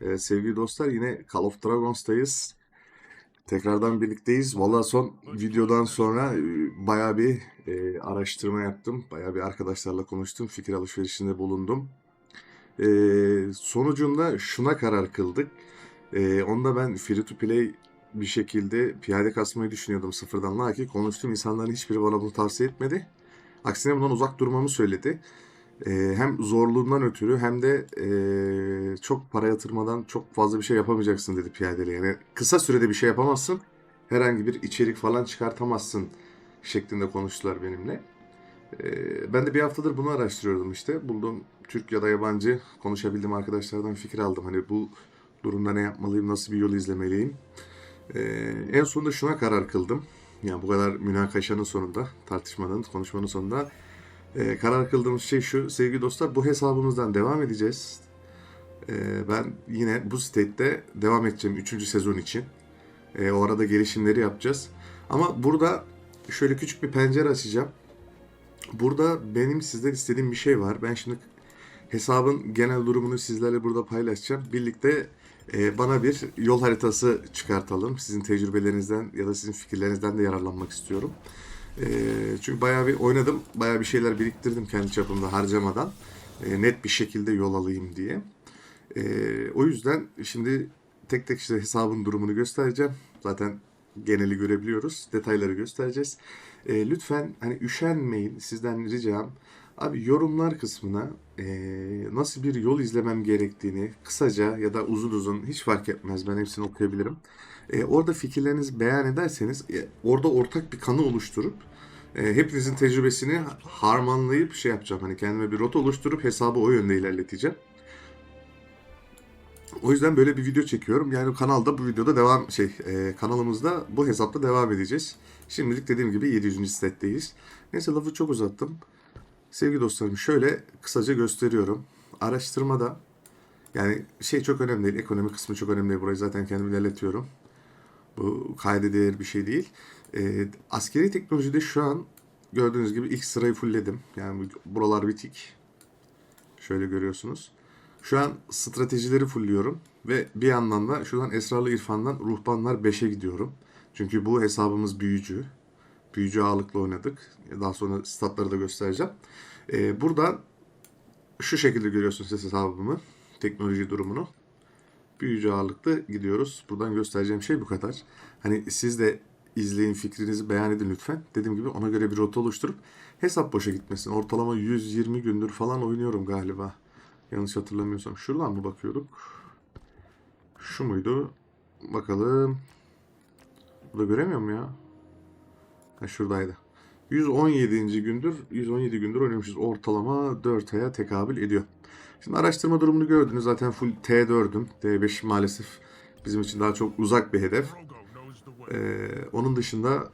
Ee, sevgili dostlar yine Call of Dragons'tayız. Tekrardan birlikteyiz. Valla son videodan sonra e, bayağı bir e, araştırma yaptım. Bayağı bir arkadaşlarla konuştum. Fikir alışverişinde bulundum. E, sonucunda şuna karar kıldık. E, onda ben free to play bir şekilde piyade kasmayı düşünüyordum sıfırdan. Lakin konuştuğum insanların hiçbiri bana bunu tavsiye etmedi. Aksine bundan uzak durmamı söyledi. Ee, hem zorluğundan ötürü hem de ee, çok para yatırmadan çok fazla bir şey yapamayacaksın dedi piyadeli. Yani kısa sürede bir şey yapamazsın. Herhangi bir içerik falan çıkartamazsın şeklinde konuştular benimle. Ee, ben de bir haftadır bunu araştırıyordum işte. Buldum Türk ya da yabancı konuşabildiğim arkadaşlardan fikir aldım. Hani bu durumda ne yapmalıyım, nasıl bir yol izlemeliyim. Ee, en sonunda şuna karar kıldım. Yani bu kadar münakaşanın sonunda, tartışmanın, konuşmanın sonunda ee, karar kıldığımız şey şu sevgili dostlar bu hesabımızdan devam edeceğiz. Ee, ben yine bu state'de devam edeceğim 3. sezon için. Ee, o arada gelişimleri yapacağız. Ama burada şöyle küçük bir pencere açacağım. Burada benim sizden istediğim bir şey var. Ben şimdi hesabın genel durumunu sizlerle burada paylaşacağım. Birlikte e, bana bir yol haritası çıkartalım. Sizin tecrübelerinizden ya da sizin fikirlerinizden de yararlanmak istiyorum. E, çünkü bayağı bir oynadım. Bayağı bir şeyler biriktirdim kendi çapımda harcamadan. E, net bir şekilde yol alayım diye. E, o yüzden şimdi tek tek işte hesabın durumunu göstereceğim. Zaten geneli görebiliyoruz. Detayları göstereceğiz. E, lütfen hani üşenmeyin. Sizden ricam Abi yorumlar kısmına e, nasıl bir yol izlemem gerektiğini kısaca ya da uzun uzun hiç fark etmez ben hepsini okuyabilirim. E, orada fikirlerinizi beyan ederseniz e, orada ortak bir kanı oluşturup e, hepinizin tecrübesini harmanlayıp şey yapacağım. Hani kendime bir rota oluşturup hesabı o yönde ilerleteceğim. O yüzden böyle bir video çekiyorum. Yani kanalda bu videoda devam şey e, kanalımızda bu hesapta devam edeceğiz. Şimdilik dediğim gibi 700. setteyiz. Neyse lafı çok uzattım. Sevgili dostlarım şöyle kısaca gösteriyorum. Araştırmada yani şey çok önemli değil. Ekonomi kısmı çok önemli değil. Burayı zaten kendim ilerletiyorum. Bu kayda değer bir şey değil. Ee, askeri teknolojide şu an gördüğünüz gibi ilk sırayı fullledim. Yani bu- buralar bitik. Şöyle görüyorsunuz. Şu an stratejileri fullliyorum. Ve bir yandan da şuradan Esrarlı İrfan'dan Ruhbanlar 5'e gidiyorum. Çünkü bu hesabımız büyücü. Büyücü ağırlıklı oynadık. Daha sonra statları da göstereceğim. Ee, burada şu şekilde görüyorsunuz ses hesabımı. Teknoloji durumunu. Büyücü ağırlıklı gidiyoruz. Buradan göstereceğim şey bu kadar. Hani siz de izleyin fikrinizi beyan edin lütfen. Dediğim gibi ona göre bir rota oluşturup hesap boşa gitmesin. Ortalama 120 gündür falan oynuyorum galiba. Yanlış hatırlamıyorsam. Şuradan mı bakıyorduk? Şu muydu? Bakalım. Bu da göremiyorum ya. Ha şuradaydı. 117. gündür, 117 gündür oynamışız. Ortalama 4 aya tekabül ediyor. Şimdi araştırma durumunu gördünüz. Zaten full T4'üm. D5 maalesef bizim için daha çok uzak bir hedef. Ee, onun dışında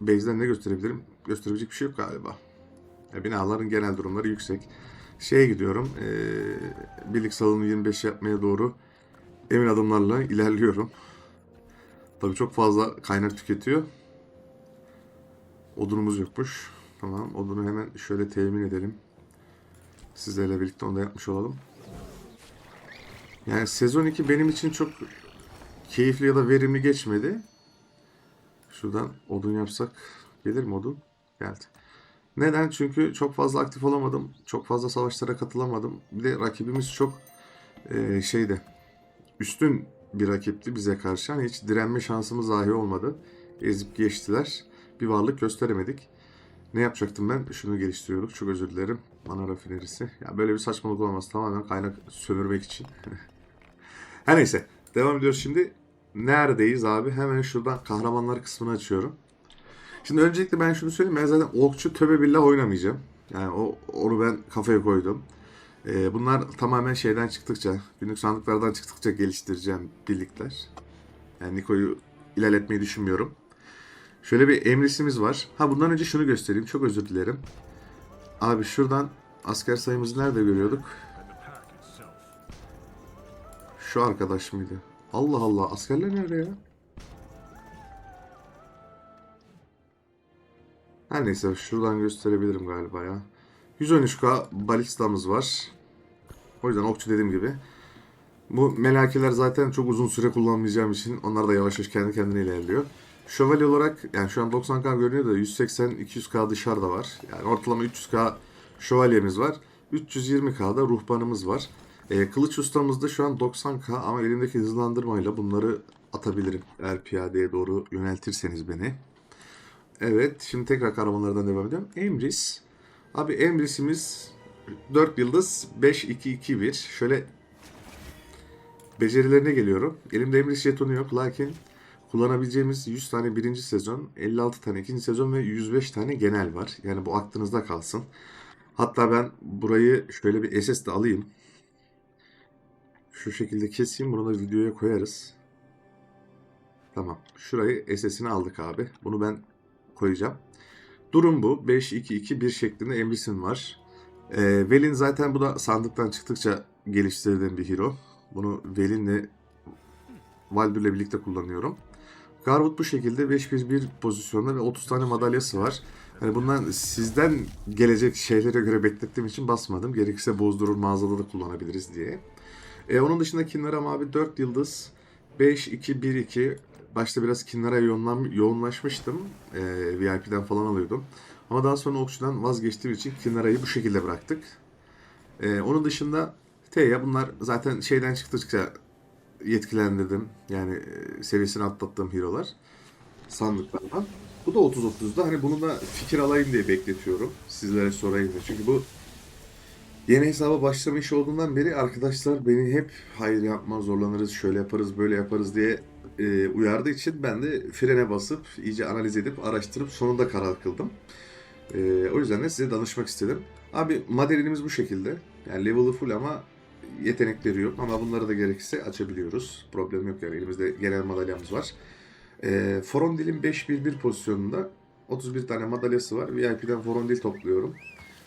base'den ne gösterebilirim? Gösterebilecek bir şey yok galiba. Ya, binaların genel durumları yüksek. Şeye gidiyorum. Ee, birlik salonu 25 yapmaya doğru emin adımlarla ilerliyorum. Tabii çok fazla kaynak tüketiyor. Odunumuz yokmuş. Tamam. Odunu hemen şöyle temin edelim. Sizlerle birlikte onu da yapmış olalım. Yani sezon 2 benim için çok keyifli ya da verimli geçmedi. Şuradan odun yapsak gelir mi odun? Geldi. Neden? Çünkü çok fazla aktif olamadım. Çok fazla savaşlara katılamadım. Bir de rakibimiz çok eee şeyde üstün bir rakipti bize karşı. Hani hiç direnme şansımız dahi olmadı. Ezip geçtiler. Bir varlık gösteremedik. Ne yapacaktım ben? Şunu geliştiriyorduk. Çok özür dilerim. Mana rafinerisi. Ya böyle bir saçmalık olmaz. Tamamen kaynak sömürmek için. Her neyse. Devam ediyoruz şimdi. Neredeyiz abi? Hemen şuradan kahramanlar kısmını açıyorum. Şimdi öncelikle ben şunu söyleyeyim. Ben zaten okçu töbe billah oynamayacağım. Yani o, onu ben kafaya koydum. Ee, bunlar tamamen şeyden çıktıkça, günlük sandıklardan çıktıkça geliştireceğim birlikler. Yani Niko'yu ilerletmeyi düşünmüyorum. Şöyle bir emrisimiz var. Ha bundan önce şunu göstereyim. Çok özür dilerim. Abi şuradan asker sayımızı nerede görüyorduk? Şu arkadaş mıydı? Allah Allah askerler nerede ya? Her neyse şuradan gösterebilirim galiba ya. 113k balistamız var. O yüzden okçu dediğim gibi. Bu melakeler zaten çok uzun süre kullanmayacağım için onlar da yavaş yavaş kendi kendine ilerliyor. Şövalye olarak yani şu an 90k görünüyor da 180-200k dışarıda var. Yani ortalama 300k şövalyemiz var. 320k'da ruhbanımız var. Ee, kılıç ustamızda şu an 90k ama elimdeki hızlandırmayla bunları atabilirim. Eğer piyadeye doğru yöneltirseniz beni. Evet şimdi tekrar kahramanlardan devam ediyorum. Emris. Abi Emris'imiz 4 yıldız 5-2-2-1. Şöyle becerilerine geliyorum. Elimde Emris jetonu yok lakin kullanabileceğimiz 100 tane birinci sezon, 56 tane ikinci sezon ve 105 tane genel var. Yani bu aklınızda kalsın. Hatta ben burayı şöyle bir SS de alayım. Şu şekilde keseyim. Bunu da videoya koyarız. Tamam. Şurayı SS'ini aldık abi. Bunu ben koyacağım. Durum bu. 5-2-2-1 şeklinde Emris'in var. Ee, Velin zaten bu da sandıktan çıktıkça geliştirdiğim bir hero. Bunu Velin'le Valbür'le birlikte kullanıyorum. Garwood bu şekilde 5-1-1 pozisyonda ve 30 tane madalyası var. Hani bundan sizden gelecek şeylere göre beklettiğim için basmadım. Gerekirse bozdurur mağazada da kullanabiliriz diye. E, onun dışında Kinlaram abi 4 yıldız 5-2-1-2 Başta biraz Kinlara'ya yoğunlaşmıştım. E, VIP'den falan alıyordum. Ama daha sonra Okçu'dan vazgeçtiğim için Kinlara'yı bu şekilde bıraktık. E, onun dışında Teya bunlar zaten şeyden çıktıkça yetkilendirdim. Yani e, seviyesini atlattığım hero'lar. Sandıklardan. Bu da 30-30'da. Hani bunu da fikir alayım diye bekletiyorum. Sizlere sorayım diye. Çünkü bu Yeni hesaba başlama işi olduğundan beri arkadaşlar beni hep hayır yapma zorlanırız, şöyle yaparız, böyle yaparız diye e, uyardığı için ben de frene basıp iyice analiz edip araştırıp sonunda karar kıldım. E, o yüzden de size danışmak istedim. Abi modelimiz bu şekilde. Yani level'ı full ama yetenekleri yok ama bunları da gerekirse açabiliyoruz. Problem yok yani elimizde genel madalyamız var. E, Forondil'in 5-1-1 pozisyonunda 31 tane madalyası var. VIP'den Forondil topluyorum.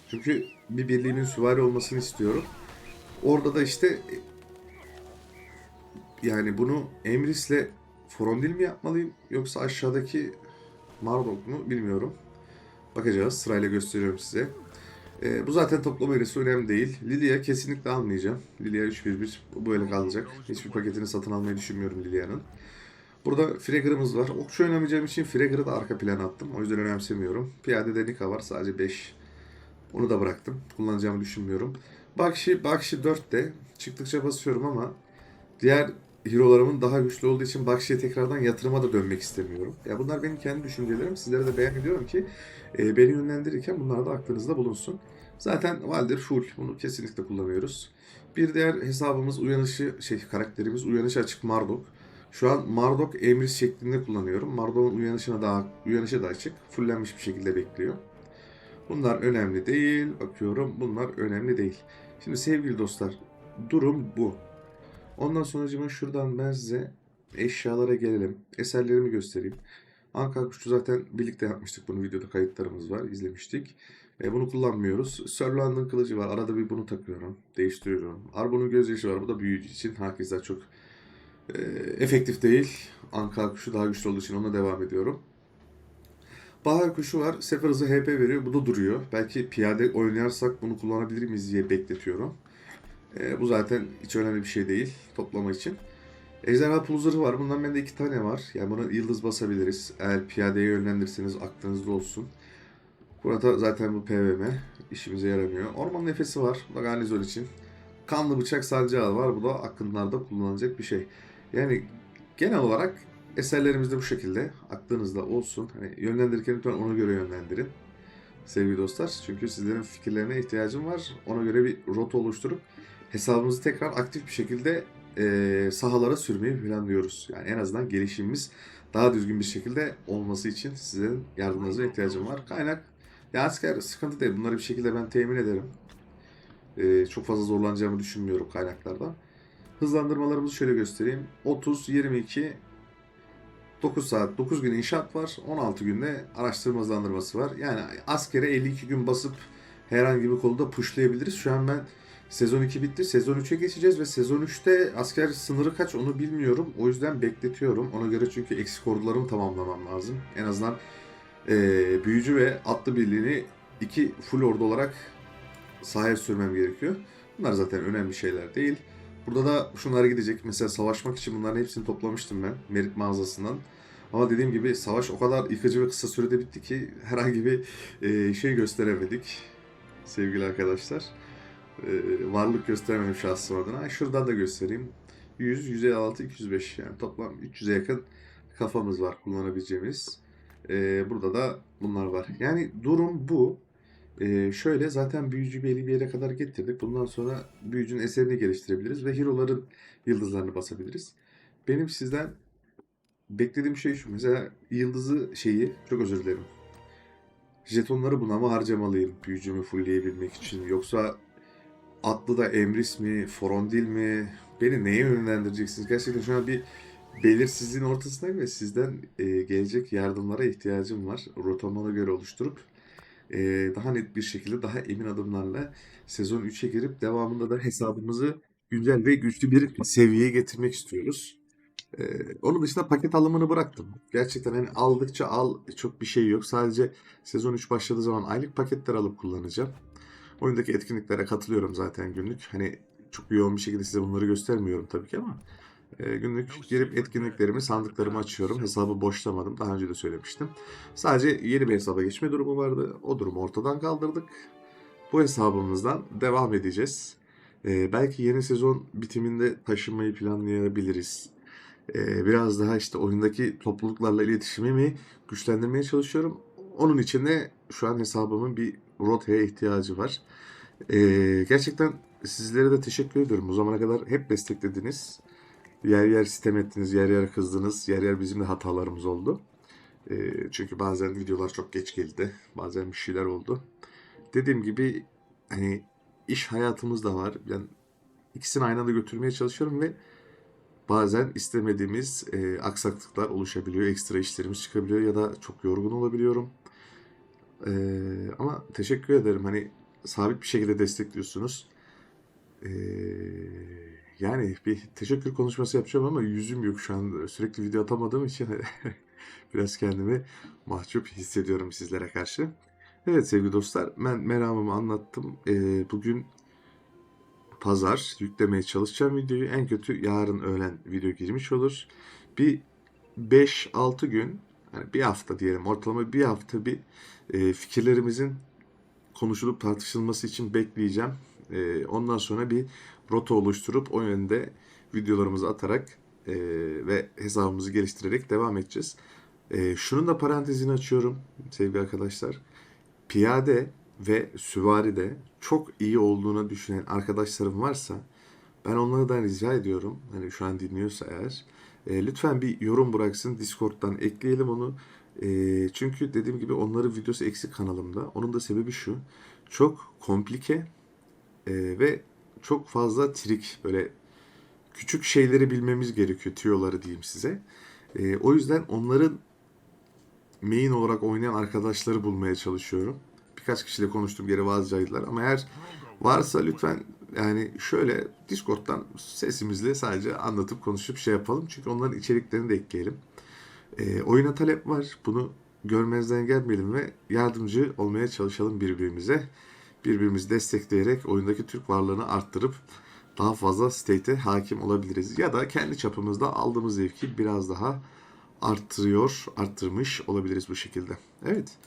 Çünkü bir birliğimin süvari olmasını istiyorum. Orada da işte yani bunu Emris'le Forondil mi yapmalıyım yoksa aşağıdaki Mardok mu bilmiyorum. Bakacağız. Sırayla gösteriyorum size. Ee, bu zaten toplama eğrisi önemli değil. Lilia kesinlikle almayacağım. Lilia 3-1-1 bu böyle kalacak. Hiçbir paketini satın almayı düşünmüyorum Lilia'nın. Burada Fragger'ımız var. Okçu oynamayacağım için Fragger'ı da arka plana attım. O yüzden önemsemiyorum. Piyade Nika var. Sadece 5 onu da bıraktım. Kullanacağımı düşünmüyorum. Bakşi, Bakşi 4'te. Çıktıkça basıyorum ama diğer hero'larımın daha güçlü olduğu için Bakşi'ye tekrardan yatırıma da dönmek istemiyorum. Ya bunlar benim kendi düşüncelerim. Sizlere de beyan ediyorum ki e, beni yönlendirirken bunlar da aklınızda bulunsun. Zaten Valdir full. Bunu kesinlikle kullanıyoruz. Bir diğer hesabımız uyanışı, şey karakterimiz uyanışı açık Marduk. Şu an Marduk Emris şeklinde kullanıyorum. Marduk'un uyanışına daha uyanışı da açık. Fullenmiş bir şekilde bekliyor. Bunlar önemli değil. Bakıyorum bunlar önemli değil. Şimdi sevgili dostlar durum bu. Ondan sonra şuradan ben size eşyalara gelelim. Eserlerimi göstereyim. Ankara kuşu zaten birlikte yapmıştık bunu videoda kayıtlarımız var izlemiştik. E, bunu kullanmıyoruz. Sir London kılıcı var. Arada bir bunu takıyorum. Değiştiriyorum. Arbon'un gözyaşı var. Bu da büyücü için. Herkese çok e, efektif değil. Ankara kuşu daha güçlü olduğu için ona devam ediyorum. Bahar kuşu var. Sefer hızı HP veriyor. Bu da duruyor. Belki piyade oynarsak bunu kullanabilir miyiz diye bekletiyorum. E, bu zaten hiç önemli bir şey değil toplama için. Ejderha pulzarı var. Bundan bende iki tane var. Yani buna yıldız basabiliriz. Eğer piyadeye yönlendirirseniz aklınızda olsun. Burada zaten bu PVM işimize yaramıyor. Orman nefesi var. Bu da garnizon için. Kanlı bıçak salcağı var. Bu da akınlarda kullanılacak bir şey. Yani genel olarak eserlerimiz de bu şekilde. Aklınızda olsun. Hani yönlendirirken lütfen ona göre yönlendirin. Sevgili dostlar. Çünkü sizlerin fikirlerine ihtiyacım var. Ona göre bir rota oluşturup hesabımızı tekrar aktif bir şekilde e, sahalara sürmeyi planlıyoruz. Yani en azından gelişimimiz daha düzgün bir şekilde olması için sizin yardımınıza ihtiyacım var. Kaynak ya asker sıkıntı değil. Bunları bir şekilde ben temin ederim. E, çok fazla zorlanacağımı düşünmüyorum kaynaklardan. Hızlandırmalarımızı şöyle göstereyim. 30, 22, 9 saat, 9 gün inşaat var. 16 günde araştırma hızlandırması var. Yani askere 52 gün basıp herhangi bir konuda pushlayabiliriz. Şu an ben sezon 2 bitti. Sezon 3'e geçeceğiz ve sezon 3'te asker sınırı kaç onu bilmiyorum. O yüzden bekletiyorum. Ona göre çünkü eksik ordularımı tamamlamam lazım. En azından e, büyücü ve atlı birliğini iki full ordu olarak sahaya sürmem gerekiyor. Bunlar zaten önemli şeyler değil. Burada da şunlar gidecek. Mesela savaşmak için bunların hepsini toplamıştım ben Merit mağazasından. Ama dediğim gibi savaş o kadar yıkıcı ve kısa sürede bitti ki herhangi bir e, şey gösteremedik sevgili arkadaşlar. E, varlık gösteremedim şahsım adına. Şuradan da göstereyim. 100, 156, 205 yani toplam 300'e yakın kafamız var kullanabileceğimiz. E, burada da bunlar var. Yani durum bu. E, şöyle zaten büyücü belli bir yere kadar getirdik. Bundan sonra büyücünün eserini geliştirebiliriz ve hero'ların yıldızlarını basabiliriz. Benim sizden beklediğim şey şu. Mesela yıldızı şeyi çok özür dilerim. Jetonları buna mı harcamalıyım büyücümü fullleyebilmek için yoksa atlı da Emris mi, Forondil mi? Beni neye yönlendireceksiniz? Gerçekten şu an bir belirsizliğin ortasındayım ve sizden e, gelecek yardımlara ihtiyacım var. Rotamı ona göre oluşturup e, daha net bir şekilde, daha emin adımlarla sezon 3'e girip devamında da hesabımızı güncel ve güçlü bir seviyeye getirmek istiyoruz. Ee, onun dışında paket alımını bıraktım. Gerçekten hani aldıkça al çok bir şey yok. Sadece sezon 3 başladığı zaman aylık paketler alıp kullanacağım. Oyundaki etkinliklere katılıyorum zaten günlük. Hani çok yoğun bir şekilde size bunları göstermiyorum tabii ki ama e, günlük girip etkinliklerimi, sandıklarımı açıyorum. Hesabı boşlamadım. Daha önce de söylemiştim. Sadece yeni bir hesaba geçme durumu vardı. O durumu ortadan kaldırdık. Bu hesabımızdan devam edeceğiz. E, belki yeni sezon bitiminde taşınmayı planlayabiliriz. Ee, biraz daha işte oyundaki topluluklarla iletişimimi güçlendirmeye çalışıyorum. Onun için de şu an hesabımın bir rotaya ihtiyacı var. Ee, gerçekten sizlere de teşekkür ediyorum. Bu zamana kadar hep desteklediniz. Yer yer sitem ettiniz, yer yer kızdınız, yer yer bizim de hatalarımız oldu. Ee, çünkü bazen videolar çok geç geldi, bazen bir şeyler oldu. Dediğim gibi hani iş hayatımız da var. Ben ikisini aynı anda götürmeye çalışıyorum ve bazen istemediğimiz e, aksaklıklar oluşabiliyor, ekstra işlerimiz çıkabiliyor ya da çok yorgun olabiliyorum. E, ama teşekkür ederim. Hani sabit bir şekilde destekliyorsunuz. E, yani bir teşekkür konuşması yapacağım ama yüzüm yok şu an. Sürekli video atamadığım için biraz kendimi mahcup hissediyorum sizlere karşı. Evet sevgili dostlar, ben meramımı anlattım. E, bugün pazar yüklemeye çalışacağım videoyu. En kötü yarın öğlen video girmiş olur. Bir 5-6 gün yani bir hafta diyelim ortalama bir hafta bir e, fikirlerimizin konuşulup tartışılması için bekleyeceğim. E, ondan sonra bir rota oluşturup o yönde videolarımızı atarak e, ve hesabımızı geliştirerek devam edeceğiz. E, şunun da parantezini açıyorum sevgili arkadaşlar. Piyade ve süvaride çok iyi olduğunu düşünen arkadaşlarım varsa ben onlardan rica ediyorum. Hani şu an dinliyorsa eğer e, lütfen bir yorum bıraksın. Discord'dan ekleyelim onu. E, çünkü dediğim gibi onların videosu eksik kanalımda. Onun da sebebi şu. Çok komplike e, ve çok fazla trik böyle küçük şeyleri bilmemiz gerekiyor. Tüyoları diyeyim size. E, o yüzden onların main olarak oynayan arkadaşları bulmaya çalışıyorum birkaç kişiyle konuştum geri vazgeçtiler ama eğer varsa lütfen yani şöyle Discord'dan sesimizle sadece anlatıp konuşup şey yapalım. Çünkü onların içeriklerini de ekleyelim. E, oyuna talep var. Bunu görmezden gelmeyelim ve yardımcı olmaya çalışalım birbirimize. Birbirimizi destekleyerek oyundaki Türk varlığını arttırıp daha fazla state'e hakim olabiliriz. Ya da kendi çapımızda aldığımız zevki biraz daha arttırıyor, arttırmış olabiliriz bu şekilde. Evet.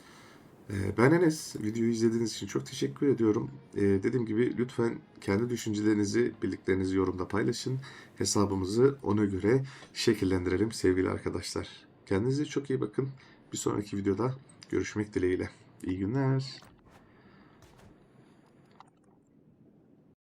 Ee, Ben Enes. Videoyu izlediğiniz için çok teşekkür ediyorum. Ee, dediğim gibi lütfen kendi düşüncelerinizi, bildiklerinizi yorumda paylaşın. Hesabımızı ona göre şekillendirelim sevgili arkadaşlar. Kendinize çok iyi bakın. Bir sonraki videoda görüşmek dileğiyle. İyi günler.